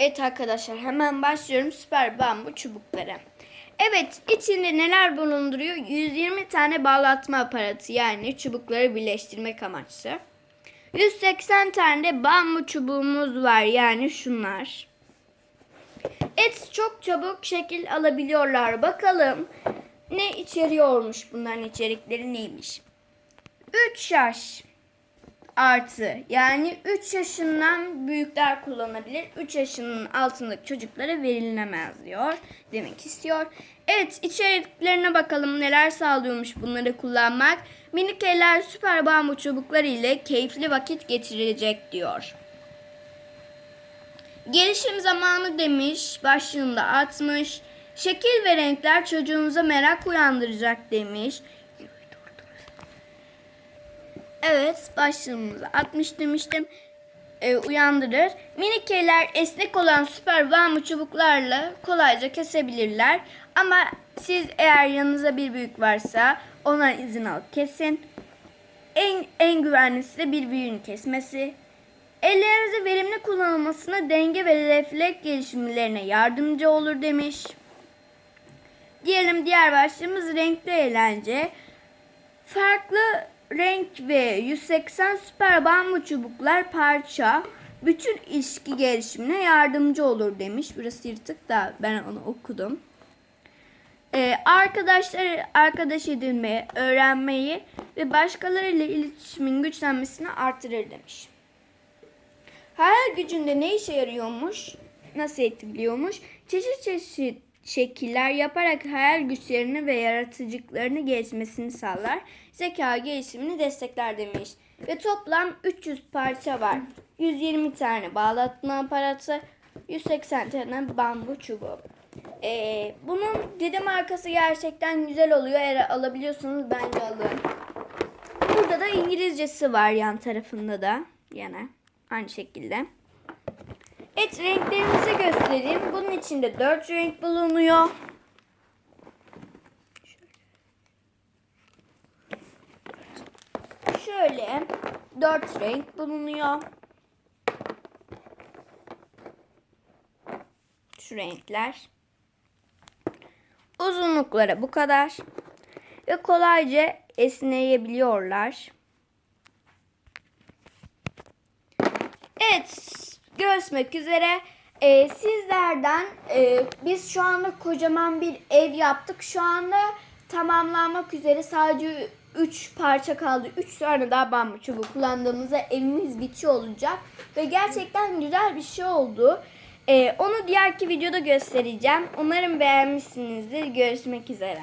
Evet arkadaşlar hemen başlıyorum süper bambu çubukları. Evet içinde neler bulunduruyor? 120 tane bağlatma aparatı yani çubukları birleştirmek amaçlı. 180 tane de bambu çubuğumuz var yani şunlar. Et çok çabuk şekil alabiliyorlar. Bakalım ne içeriyormuş bunların içerikleri neymiş? 3 yaş artı yani 3 yaşından büyükler kullanabilir. 3 yaşının altındaki çocuklara verilemez diyor. Demek istiyor. Evet içeriklerine bakalım neler sağlıyormuş bunları kullanmak. Minik eller süper bambu çubukları ile keyifli vakit geçirilecek diyor. Gelişim zamanı demiş. Başlığında atmış. Şekil ve renkler çocuğunuza merak uyandıracak demiş. Evet başlığımızı atmış demiştim. Ee, uyandırır. Minik eller esnek olan süper bambu çubuklarla kolayca kesebilirler. Ama siz eğer yanınızda bir büyük varsa ona izin alıp kesin. En, en güvenlisi de bir büyüğün kesmesi. Ellerinizin verimli kullanılmasına denge ve refleks gelişimlerine yardımcı olur demiş. Diyelim diğer başlığımız renkli eğlence. Farklı renk ve 180 süper bambu çubuklar parça bütün ilişki gelişimine yardımcı olur demiş. Burası yırtık da ben onu okudum. Ee, arkadaşlar arkadaş edinmeyi, öğrenmeyi ve başkalarıyla iletişimin güçlenmesini artırır demiş. Hayal gücünde ne işe yarıyormuş? Nasıl etkiliyormuş? Çeşit çeşit şekiller yaparak hayal güçlerini ve yaratıcılıklarını gelişmesini sağlar. Zeka gelişimini destekler demiş. Ve toplam 300 parça var. 120 tane bağlatma aparatı, 180 tane bambu çubuğu. Ee, bunun dedi markası gerçekten güzel oluyor. Eğer alabiliyorsanız bence alın. Burada da İngilizcesi var yan tarafında da. Yine aynı şekilde. Evet renklerimizi göstereyim. Bunun içinde 4 renk bulunuyor. Şöyle 4 renk bulunuyor. Şu renkler. Uzunlukları bu kadar. Ve kolayca esneyebiliyorlar. Evet, görüşmek üzere. Ee, sizlerden e, biz şu anda kocaman bir ev yaptık. Şu anda tamamlanmak üzere sadece 3 parça kaldı. 3 tane daha bambu çubuğu kullandığımızda evimiz bitiyor olacak. Ve gerçekten güzel bir şey oldu. Ee, onu diğerki videoda göstereceğim. Umarım beğenmişsinizdir. Görüşmek üzere.